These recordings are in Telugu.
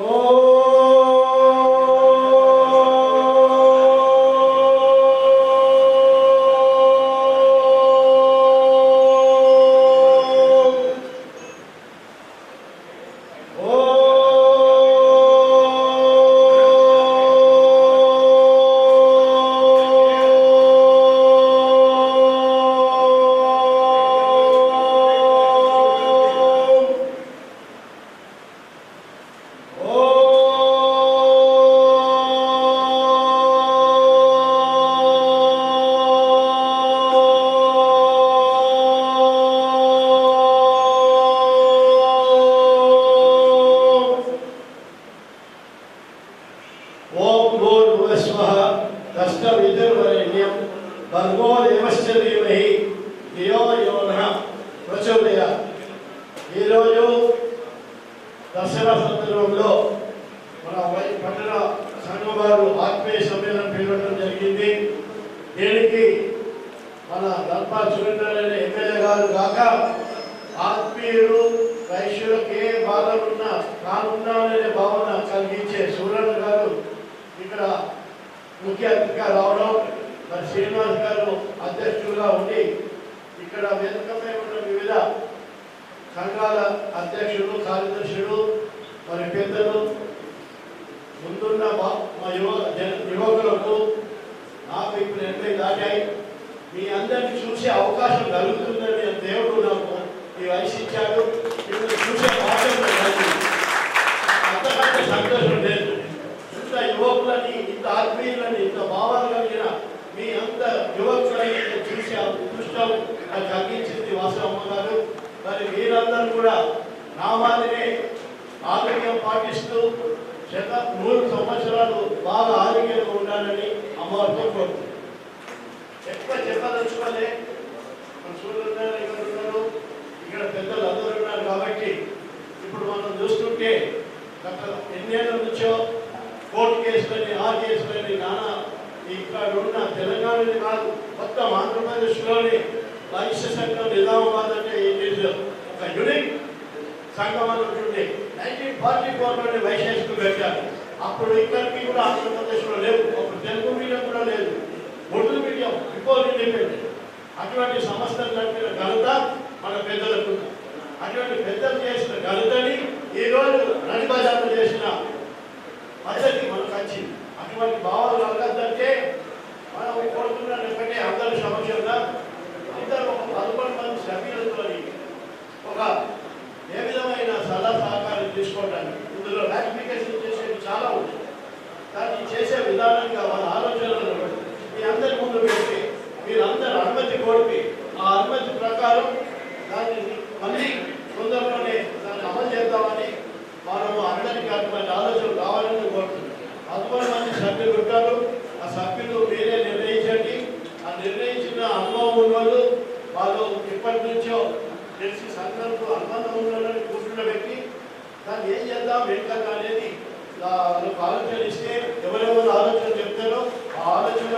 Oh! ఓం భూర్భువస్వః తస్సవితుర్వరేణ్యం భర్గో దేవస్య ధీమహి ధియో యో నః ఈరోజు దసరా సందర్భంలో మన పట్టణ సంఘం వారు ఆత్మీయ సమ్మేళనం పిలవడం జరిగింది. దీనికి మన దర్పా సురేంద్రనే ఎమ్మెల్యే గారు కాక ఆత్మీయులు వైశ్యులకు శ్రీనివాస్ గారు అధ్యక్షులుగా ఉండి ఇక్కడ వేదికపై ఉన్న వివిధ సంఘాల అధ్యక్షులు కార్యదర్శులు మరి పెద్దలు ముందున్న మా- మా యువ యువకులకు నాకు ఇప్పుడు ఎనభై దాటాయి మీ అందరిని చూసే అవకాశం కలుగుతుందని దేవుడు నాకు ఈ వయసు ఇచ్చాడు. మిమ్మల్ని చూసే అవకాశం అంతకంటే సంతోషం లేదు. ఇంత యువకులని ఇంత ఆత్మీయులని ఇంత భావాలు మీ అంత యువకులని చూసి ఆ అదృష్టం నాకు అందించింది వాసవమ్మ గారు మరి మీరందరూ కూడా నా మాదిరే ఆరోగ్యం పాటిస్తూ శత నూరు సంవత్సరాలు బాగా ఆరోగ్యంగా ఉండాలని అమ్మవారితో కోరుతుంది ఎక్కువ చెప్పదలుచుకోలే. మన ఇక్కడ ఉన్నారు ఇక్కడ పెద్దలు అందరూ ఉన్నారు కాబట్టి ఇప్పుడు మనం చూస్తుంటే గత ఎన్నేళ్ళ నుంచో కోర్టు కేసులని ఆ కేసులని నానా ఇక్కడ ఉన్న తెలంగాణని కాదు మొత్తం ఆంధ్రప్రదేశ్లోని వైశ్య సంఘం నిజామాబాద్ అంటే ఏం చేశారు? ఒక యూనిక్ సంఘం అని నైన్టీన్ ఫార్టీ ఫోర్లోనే వైశ్యస్కు పెట్టారు. అప్పుడు ఇక్కడికి కూడా ఆంధ్రప్రదేశ్లో లేవు అప్పుడు తెలుగు మీడియం కూడా లేదు. ఉర్దూ మీడియం బిఫోర్ ఇండిపెండెంట్ అటువంటి సంస్థలు నడిపిన ఘనత మన పెద్దలకు అటువంటి పెద్దలు చేసిన ఘనతని ఈరోజు నడిపజాత చేసిన పద్ధతి మనకు వచ్చింది అటువంటి భావాలు కలగద్దంటే మనం కోరుకున్నాను ఒకటే అందరి సమక్షంగా అందరూ ఒక పదకొండు మంది సభ్యులతో ఒక ఏ విధమైన సలహా సహకారం తీసుకోవడానికి ఇందులో రాటిఫికేషన్ చేసేవి చాలా ఉంటాయి దాన్ని చేసే విధానంగా వాళ్ళ ఆలోచనలను మీ అందరి ముందు పెట్టి మీరందరూ అనుమతి కోల్పి ఆ అనుమతి ప్రకారం దాన్ని మళ్ళీ తొందరలోనే దాన్ని అమలు చేద్దామని మనము అందరికీ అటువంటి ఆలోచనలు కావాలని కోరుతున్నాం అందువల్ల మంది సభ్యులు ఉంటారు. ఆ సభ్యులు మీరే నిర్ణయించండి. ఆ నిర్ణయించిన అనుభవం ఉన్నవాళ్ళు వాళ్ళు ఇప్పటి నుంచో తెలిసి సంఘంతో అనుబంధం ఉన్న కూర్చున్న వ్యక్తి దాన్ని ఏం చేద్దాం ఏం కదా అనేది ఆలోచన ఇస్తే ఎవరెవరు ఆలోచన చెప్తారో ఆ ఆలోచన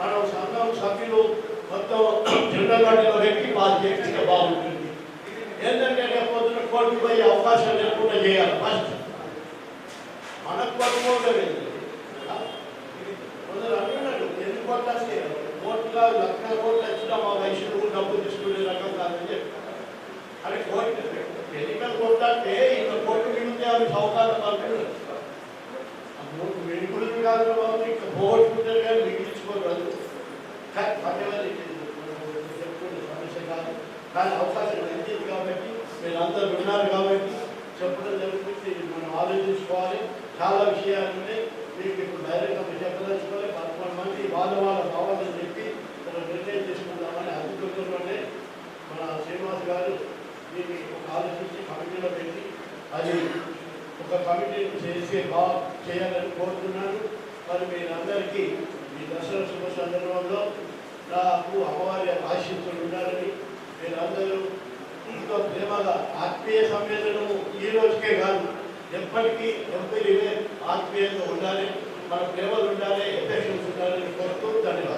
మనం సంఘం సభ్యులు మొత్తం జెండగాడిలో పెట్టి వాళ్ళు చేస్తే బాగుంటుంది. ఏంటంటే లేకపోతే కోర్టు పోయే అవకాశం లేకుండా చేయాలి ఫస్ట్. మనకు పట్టుకోవడం కొందరు అంటున్నాడు ఎన్ని కోట్లు వస్తే? కోట్ల లక్షల కోట్లు వచ్చినా మా వయసులు డబ్బు తీసుకునే రకం కాదని చెప్పి అని కోర్టు ఎన్నికల కోర్టు అంటే ఇంత కోర్టు మిగిలితే అవి సౌకర్యం అనుకున్నారు మిగులు కాదు బాబు ఇంకా పోగొట్టుకుంటారు కానీ మిగిలించుకోగలరు కానీ పర్యావరణ చెప్పుకునే సమస్య కాదు కానీ అవకాశం మంచిది కాబట్టి మీరు అందరూ ఉన్నారు కాబట్టి చెప్పడం జరుగుతుంది ఇది మనం ఆలోచించుకోవాలి చాలా విషయాలు ఉన్నాయి మీకు ఇప్పుడు డైరెక్ట్గా చెప్పదలుచుకోవాలి పదకొండు మంది వాళ్ళ వాళ్ళ భావాలను చెప్పి మనం నిర్ణయం చేసుకుందామని అధికృతంలోనే మన శ్రీనివాస్ గారు దీన్ని ఒక ఆలోచించి కమిటీలో పెట్టి అది ఒక కమిటీని చేసి బాగా చేయాలని కోరుతున్నాను మరి మీరందరికీ ఈ దసరా శుభ సందర్భంలో నాకు అమ్మవారి ఆశీస్సులు ఉండాలని మీరందరూ ఎంతో ప్రేమగా ఆత్మీయ సంవేదనము ఈ రోజుకే కాదు ఎప్పటికీ ఎంపీలే ఆత్మీయంగా ఉండాలి మన ప్రేమలు ఉండాలి ఎఫెక్షన్స్ ఉండాలని కోరుతూ ధన్యవాదాలు.